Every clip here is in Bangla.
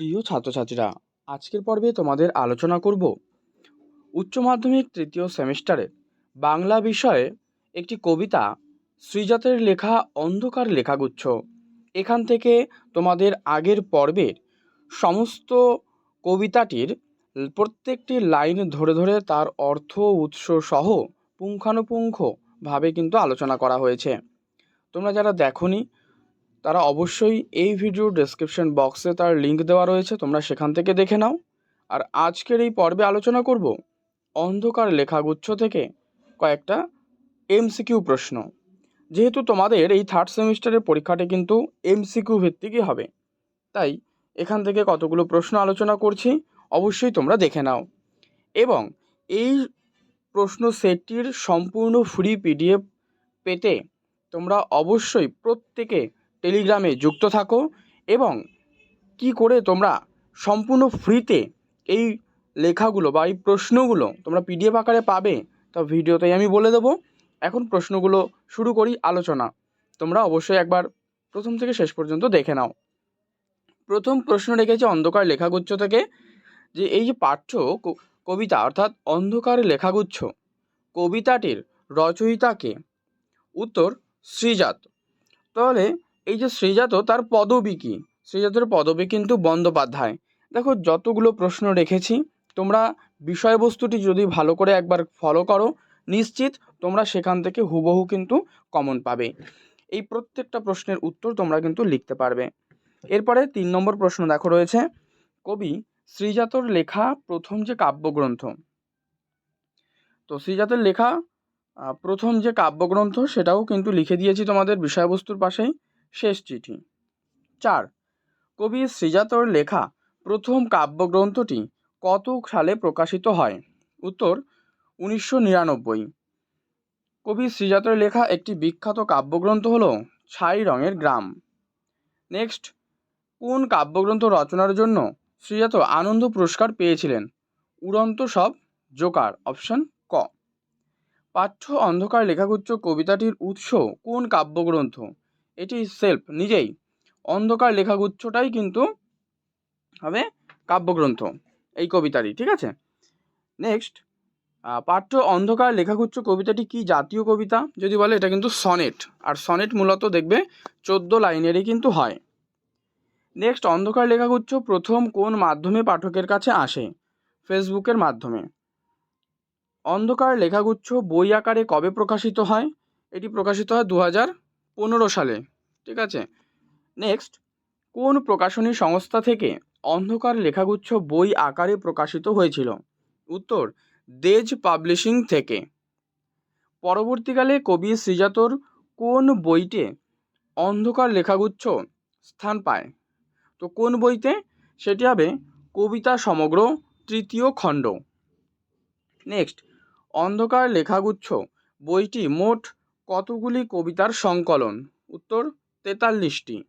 প্রিয় ছাত্রছাত্রীরা, আজকের পর্বে তোমাদের আলোচনা করব উচ্চ মাধ্যমিক তৃতীয় সেমিস্টারে বাংলা বিষয়ে একটি কবিতা শ্রীজাতের লেখা অন্ধকার লেখাগুচ্ছ। এখান থেকে তোমাদের আগের পর্বের সমস্ত কবিতাটির প্রত্যেকটি লাইন ধরে ধরে তার অর্থ, উৎস সহ পুঙ্খানুপুঙ্খভাবে কিন্তু আলোচনা করা হয়েছে। তোমরা যারা দেখোনি তারা অবশ্যই এই ভিডিও ডেসক্রিপশন বক্সে তার লিঙ্ক দেওয়া রয়েছে, তোমরা সেখান থেকে দেখে নাও। আর আজকের এই পর্বে আলোচনা করব অন্ধকার লেখাগুচ্ছ থেকে কয়েকটা এমসিকিউ প্রশ্ন। যেহেতু তোমাদের এই থার্ড সেমিস্টারের পরীক্ষাটি কিন্তু এমসিকিউ ভিত্তিকই হবে, তাই এখান থেকে কতগুলো প্রশ্ন আলোচনা করছি, অবশ্যই তোমরা দেখে নাও। এবং এই প্রশ্ন সেটটির সম্পূর্ণ ফ্রি পিডিএফ পেতে তোমরা অবশ্যই প্রত্যেকে টেলিগ্রামে যুক্ত থাকো এবং কি করে তোমরা সম্পূর্ণ ফ্রিতে এই লেখাগুলো বা এই প্রশ্নগুলো তোমরা পিডিএফ আকারে পাবে, তা ভিডিওতেই আমি বলে দেবো। এখন প্রশ্নগুলো শুরু করি, আলোচনা। তোমরা অবশ্যই একবার প্রথম থেকে শেষ পর্যন্ত দেখে নাও। প্রথম প্রশ্ন রেখেছে অন্ধকার লেখাগুচ্ছ থেকে যে এই যে পাঠ্য কবিতা অর্থাৎ অন্ধকার লেখাগুচ্ছ, কবিতাটির রচয়িতাকে উত্তর শ্রীজাত তাহলে এই যে শ্রীজাত তার পদবী কী? শ্রীজাতের পদবী কিন্তু বন্দ্যোপাধ্যায়। দেখো, যতগুলো প্রশ্ন রেখেছি, তোমরা বিষয়বস্তুটি যদি ভালো করে একবার ফলো করো, নিশ্চিত তোমরা সেখান থেকে হুবহু কিন্তু কমন পাবে। এই প্রত্যেকটা প্রশ্নের উত্তর তোমরা কিন্তু লিখতে পারবে। এরপরে তিন নম্বর প্রশ্ন দেখো রয়েছে, কবি শ্রীজাতর লেখা প্রথম যে কাব্যগ্রন্থ, তো শ্রীজাতের লেখা প্রথম যে কাব্যগ্রন্থ সেটাও কিন্তু লিখে দিয়েছি তোমাদের বিষয়বস্তুর পাশেই। শেষ চিঠি। চার, কবি শ্রীজাতর লেখা প্রথম কাব্যগ্রন্থটি কত সালে প্রকাশিত হয়? উত্তর, উনিশশো নিরানব্বই। কবি শ্রীজাতর লেখা একটি বিখ্যাত কাব্যগ্রন্থ হল ছাই রঙের গ্রাম। নেক্সট, কোন কাব্যগ্রন্থ রচনার জন্য শ্রীজাত আনন্দ পুরস্কার পেয়েছিলেন? উড়ন্ত সব, জোকার, অপশন ক। পাঠ্য অন্ধকার লেখাগুচ্ছ কবিতাটির উৎস কোন কাব্যগ্রন্থ? এটি সেলফ নিজেই। অন্ধকার লেখাগুচ্ছটাই কিন্তু হবে কাব্যগ্রন্থ এই কবিতারই ঠিক আছে? নেক্সট পাঠ্য অন্ধকার লেখাগুচ্ছ কবিতাটি কি জাতীয় কবিতা? যদি বলে, এটা কিন্তু সনেট আর সনেট মূলত দেখবে চোদ্দ লাইনেরই কিন্তু হয়। নেক্সট অন্ধকার লেখাগুচ্ছ প্রথম কোন মাধ্যমে পাঠকের কাছে আসে? ফেসবুকের মাধ্যমে। অন্ধকার লেখাগুচ্ছ বই আকারে কবে প্রকাশিত হয়? এটি প্রকাশিত হয় দু হাজার পনেরো সালে, ঠিক আছে? নেক্সট কোন প্রকাশনী সংস্থা থেকে অন্ধকার লেখাগুচ্ছ বই আকারে প্রকাশিত হয়েছিল? উত্তর, দেজ পাবলিশিং থেকে। পরবর্তীকালে কবি শ্রীজাতর কোন বইতে অন্ধকার লেখাগুচ্ছ স্থান পায়? তো কোন বইতে? সেটি হবে কবিতা সমগ্র তৃতীয় খণ্ড। নেক্সট অন্ধকার লেখাগুচ্ছ বইটি মোট কতগুলি কবিতার সংকলন? উত্তর, তেতাল্লিশটি।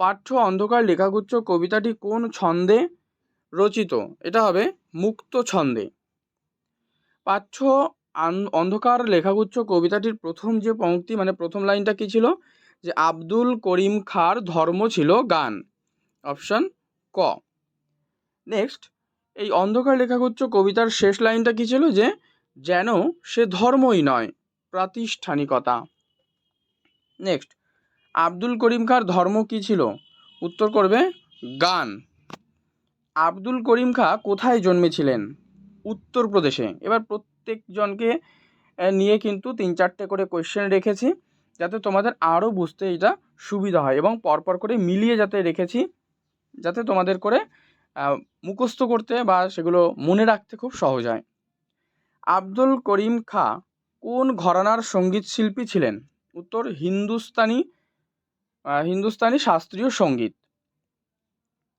পাঠ্য অন্ধকার লেখাগুচ্ছ কবিতাটি কোন ছন্দে রচিত? এটা হবে মুক্ত ছন্দে। পাঠ্য অন্ধকার লেখাগুচ্ছ কবিতাটির প্রথম যে পংক্তি মানে প্রথম লাইনটা কী ছিল? যে আব্দুল করিম খাঁর ধর্ম ছিল গান। অপশন, ক। নেক্সট, এই অন্ধকার লেখাগুচ্ছ কবিতার শেষ লাইনটা কী ছিল? যে, যেন সে ধর্মই নয়। প্রাতিষ্ঠানিকতা। নেক্সট আব্দুল করিম খাঁর ধর্ম কী ছিল? উত্তর করবে, গান। আব্দুল করিম খাঁ কোথায় জন্মেছিলেন? উত্তরপ্রদেশে এবার প্রত্যেকজনকে নিয়ে কিন্তু তিন চারটে করে কোয়েশ্চেন রেখেছি, যাতে তোমাদের আরও বুঝতে এটা সুবিধা হয় এবং পরপর করে মিলিয়ে যাতে রেখেছি, যাতে তোমাদের করে মুখস্থ করতে বা সেগুলো মনে রাখতে খুব সহজ হয়। আব্দুল করিম খাঁ কোন ঘরানার সংগীত শিল্পী ছিলেন? উত্তর, হিন্দুস্তানি হিন্দুস্তানি শাস্ত্রীয় সংগীত।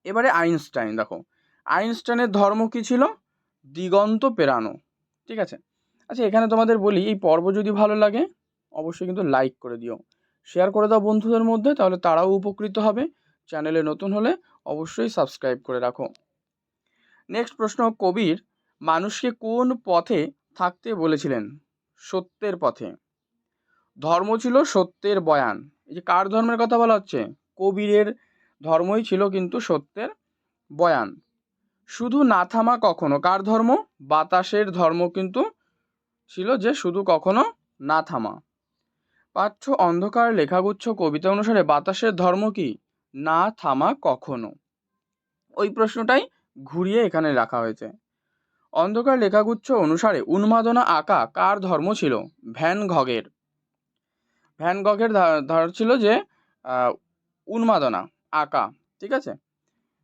এবারে আইনস্টাইন, দেখো। আইনস্টাইনের ধর্ম কী ছিল? দিগন্ত পেরানো। ঠিক আছে? আচ্ছা এখানে তোমাদের বলি, এই পর্ব যদি ভালো লাগে, অবশ্যই কিন্তু লাইক করে দিও। শেয়ার করে দাও বন্ধুদের মধ্যে, তাহলে তারাও উপকৃত হবে। চ্যানেলে নতুন হলে অবশ্যই সাবস্ক্রাইব করে রাখো। নেক্সট প্রশ্ন, কবির মানুষকে কোন পথে থাকতে বলেছিলেন? সত্যের পথে। ধর্ম ছিল সত্যের বয়ান। এই যে কার ধর্মের কথা বলা হচ্ছে? কবিরের ধর্মই ছিল কিন্তু সত্যের বয়ান। শুধু না থামা কখনো কার ধর্ম? বাতাসের ধর্ম কিন্তু ছিল যে শুধু কখনো না থামা। পাঠ্য অন্ধকার লেখাগুচ্ছ কবিতা অনুসারে বাতাসের ধর্ম কি? না থামা কখনো। ওই প্রশ্নটাই ঘুরিয়ে এখানে রাখা হয়েছে। অন্ধকার লেখাগুচ্ছ অনুসারে উন্মাদনা আঁকা কার ধর্ম ছিল? ভ্যান ঘগের ভ্যান গগের ধার ছিল যে উন্মাদনা আঁকা, ঠিক আছে?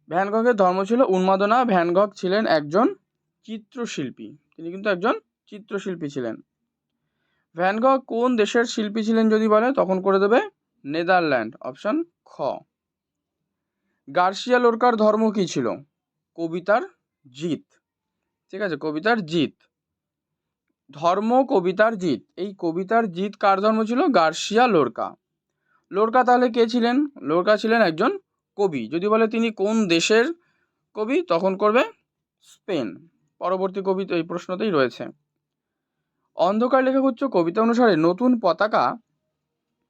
ভ্যান গগের ধর্ম ছিল উন্মাদনা। ভ্যান গগ ছিলেন একজন চিত্রশিল্পী। তিনি কিন্তু একজন চিত্রশিল্পী ছিলেন। ভ্যান গগ কোন দেশের শিল্পী ছিলেন যদি বলে, তখন করে দেবে নেদারল্যান্ড। অপশন খ। গার্সিয়া লোরকার ধর্ম কী ছিল? কবিতার জিত। ঠিক আছে? কবিতার জিত। ধর্ম, কবিতার জিত। এই কবিতার জিত কার ধর্ম ছিল? Garcia Lorca. লোরকা তাহলে কে ছিলেন? লোরকা ছিলেন একজন কবি। যদি বলে তিনি কোন দেশের কবি, তখন করবে স্পেন। পরবর্তী কবি এই প্রশ্নতেই রয়েছে। অন্ধকার লেখাগুচ্ছ কবিতা অনুসারে নতুন পতাকা,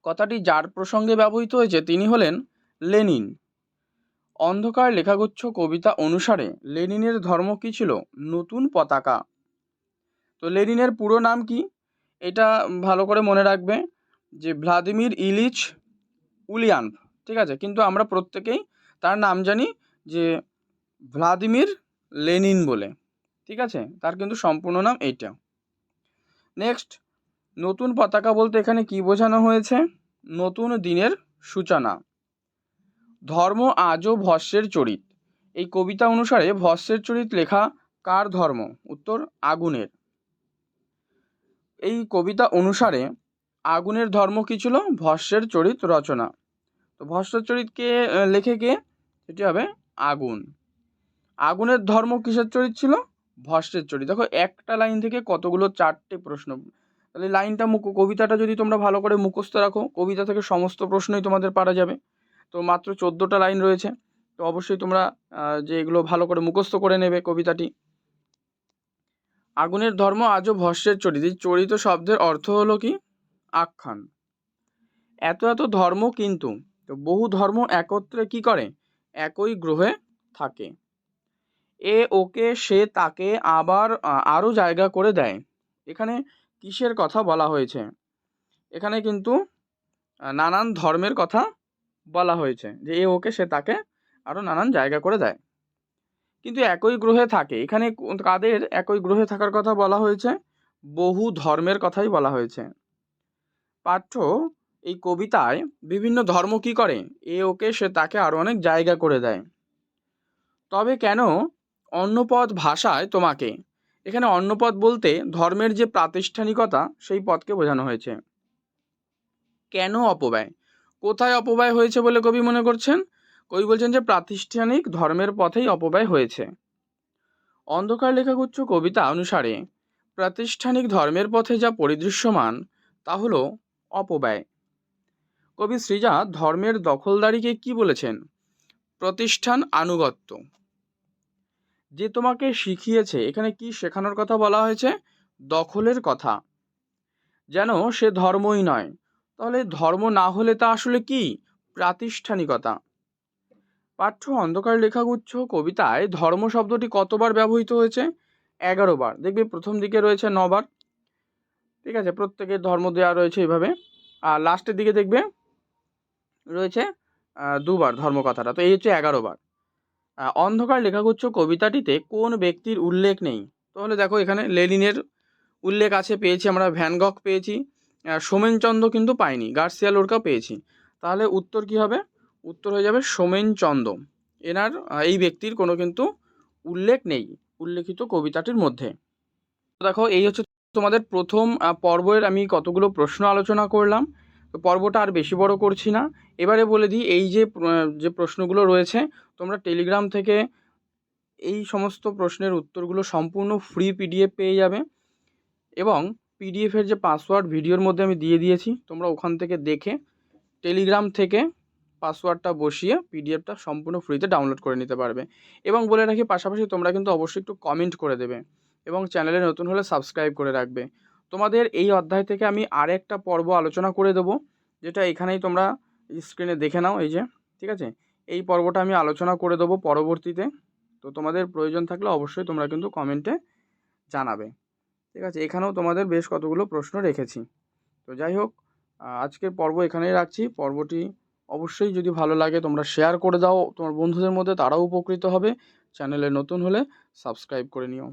কথাটি যার প্রসঙ্গে ব্যবহৃত হয়েছে তিনি হলেন লেনিন। অন্ধকার লেখাগুচ্ছ কবিতা অনুসারে লেনিনের ধর্ম কী ছিল? নতুন পতাকা। তো লেনিনের পুরো নাম কি? এটা ভালো করে মনে রাখবে যে ভ্লাদিমির ইলিচ উলিয়ানভ ঠিক আছে? কিন্তু আমরা প্রত্যেকেই তার নাম জানি যে ভ্লাদিমির লেনিন বলে, ঠিক আছে? তার কিন্তু সম্পূর্ণ নাম এইটা। নেক্সট, নতুন পতাকা বলতে এখানে কি বোঝানো হয়েছে? নতুন দিনের সূচনা। ধর্ম আজও ভস্যের চরিত। এই কবিতা অনুসারে ভস্যের চরিত লেখা কার ধর্ম? উত্তর, আগুনের। এই কবিতা অনুসারে আগুনের ধর্ম কী ছিল? ভস্যের চরিত রচনা। তো ভস্যের চরিতকে লেখে কে? সেটি হবে আগুন। আগুনের ধর্ম কিসের চরিত ছিল? ভস্যের চরিত। দেখো, একটা লাইন থেকে কতগুলো চারটে প্রশ্ন। তাহলে লাইনটা মুখ, কবিতাটা যদি তোমরা ভালো করে মুখস্থ রাখো, কবিতা থেকে সমস্ত প্রশ্নই তোমাদের পারা যাবে। তো মাত্র চোদ্দোটা লাইন রয়েছে। তো অবশ্যই তোমরা যে এগুলো ভালো করে মুখস্থ করে নেবে কবিতাটি। আগুনের ধর্ম আজও ভস্যের চরিত। চরিত শব্দের অর্থ হলো কি? আখ্যান। এত এত ধর্ম কিন্তু, তো বহু ধর্ম একত্রে কি করে? একই গ্রহে থাকে। এ ওকে, সে তাকে আবার আরও জায়গা করে দেয়। এখানে কিসের কথা বলা হয়েছে? এখানে কিন্তু নানান ধর্মের কথা বলা হয়েছে যে এ ওকে সে তাকে আরও নানান জায়গা করে দেয়। কিন্তু একই গ্রহে থাকে। এখানে কাদের একই গ্রহে থাকার কথা বলা হয়েছে? বহু ধর্মের কথাই বলা হয়েছে। পাঠ্য এই কবিতায় বিভিন্ন ধর্ম কি করে? এ ওকে সে তাকে আরও অনেক জায়গা করে দেয়। তবে কেন অন্যপদ ভাষায় তোমাকে? এখানে অন্যপদ বলতে ধর্মের যে প্রাতিষ্ঠানিকতা, সেই পদকে বোঝানো হয়েছে। কেন অপব্যয়? কোথায় অপব্যয় হয়েছে বলে কবি মনে করছেন? কবি বলছেন যে প্রাতিষ্ঠানিক ধর্মের পথেই অপব্যয় হয়েছে। অন্ধকার লেখাগুচ্ছ কবিতা অনুসারে, প্রাতিষ্ঠানিক ধর্মের পথে যা পরিদৃশ্যমান, তা হল অপব্যয়। কবি সৃজা ধর্মের দখলদারিকে কি বলেছেন? প্রতিষ্ঠান আনুগত্য। যে তোমাকে শিখিয়েছে, এখানে কি শেখানোর কথা বলা হয়েছে? দখলের কথা। যেন সে ধর্মই নয় তাহলে ধর্ম না হলে তা আসলে কি? প্রাতিষ্ঠানিকতা। পাঠ্য অন্ধকার লেখাগুচ্ছ কবিতায় ধর্ম শব্দটি কতবার ব্যবহৃত হয়েছে? এগারো বার। দেখবে প্রথম দিকে রয়েছে নবার। ঠিক আছে, প্রত্যেকের ধর্ম দেওয়া রয়েছে এইভাবে। আর লাস্টের দিকে দেখবে রয়েছে দুবার ধর্ম কথাটা তো এই হচ্ছে এগারো বার। অন্ধকার লেখাগুচ্ছ কবিতাটিতে কোন ব্যক্তির উল্লেখ নেই? তাহলে দেখো এখানে লেনিনের উল্লেখ আছে, পেয়েছি আমরা ভ্যানগক পেয়েছি। সোমেনচন্দ্র কিন্তু পাইনি, গার্সিয়া লোরকা পেয়েছি। তাহলে উত্তর কি হবে? উত্তর হয়ে যাবে সোমেনচন্দ্র। এনার এই ব্যক্তির কোনো কিন্তু উল্লেখ নেই, উল্লেখিত কবিতাটির মধ্যে। দেখো, এই হচ্ছে তোমাদের প্রথম পর্বের আমি কতগুলো প্রশ্ন আলোচনা করলাম। পর্বটা আর বেশি বড় করছি না। এবারে বলে দিই, এই যে যে প্রশ্নগুলো রয়েছে, তোমরা টেলিগ্রাম থেকে এই সমস্ত প্রশ্নের উত্তরগুলো সম্পূর্ণ ফ্রি পিডিএফ পেয়ে যাবে। এবং পিডিএফের যে পাসওয়ার্ড ভিডিওর মধ্যে আমি দিয়ে দিয়েছি, তোমরা ওখান থেকে দেখে টেলিগ্রাম থেকে পাসওয়ার্ডটা বসিয়ে পিডিএফটা সম্পূর্ণ ফ্রিতে ডাউনলোড করে নিতে পারবে। এবং বলে রাখি, পাশাপাশি তোমরা কিন্তু অবশ্যই একটু কমেন্ট করে দেবে এবং চ্যানেলে নতুন হলে সাবস্ক্রাইব করে রাখবে। তোমাদের এই অধ্যায় থেকে আমি আরেকটা পর্ব আলোচনা করে দেবো, যেটা এখানেই তোমরা স্ক্রিনে দেখে নাও, এই যে, ঠিক আছে? এই পর্বটা আমি আলোচনা করে দেবো পরবর্তীতে। তো তোমাদের প্রয়োজন থাকলে অবশ্যই তোমরা কিন্তু কমেন্টে জানাবে। ঠিক আছে, এখানেও তোমাদের বেশ কতগুলো প্রশ্ন রেখেছি। তো যাই হোক আজকের পর্ব এখানেই রাখছি। পর্বটি অবশ্যই যদি ভালো লাগে তোমরা শেয়ার করে দাও। তোমার বন্ধুদের মধ্যে তারাও উপকৃত হবে। চ্যানেলে নতুন হলে সাবস্ক্রাইব করে নিও।